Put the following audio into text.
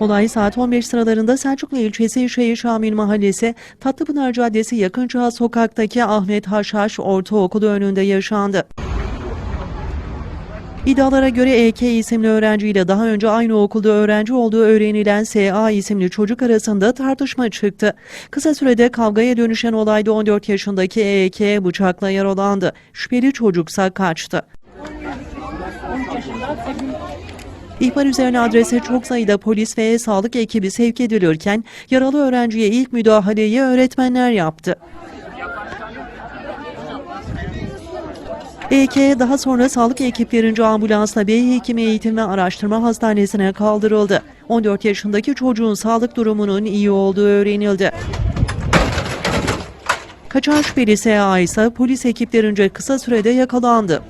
Olay saat 15 sıralarında Selçuklu ilçesi Şehir Şamil Mahallesi, Tatlıpınar Caddesi Yakınçağ Sokak'taki Ahmet Haşhaş Ortaokulu önünde yaşandı. İddialara göre EK isimli öğrenciyle daha önce aynı okulda öğrenci olduğu öğrenilen SA isimli çocuk arasında tartışma çıktı. Kısa sürede kavgaya dönüşen olayda 14 yaşındaki EK bıçakla yaralandı. Şüpheli çocuksa kaçtı. İhbar üzerine adrese çok sayıda polis ve sağlık ekibi sevk edilirken yaralı öğrenciye ilk müdahaleyi öğretmenler yaptı. EK daha sonra sağlık ekiplerince ambulansla Beyhekim Eğitim ve Araştırma Hastanesi'ne kaldırıldı. 14 yaşındaki çocuğun sağlık durumunun iyi olduğu öğrenildi. Kaçan şüpheli SA ise polis ekiplerince kısa sürede yakalandı.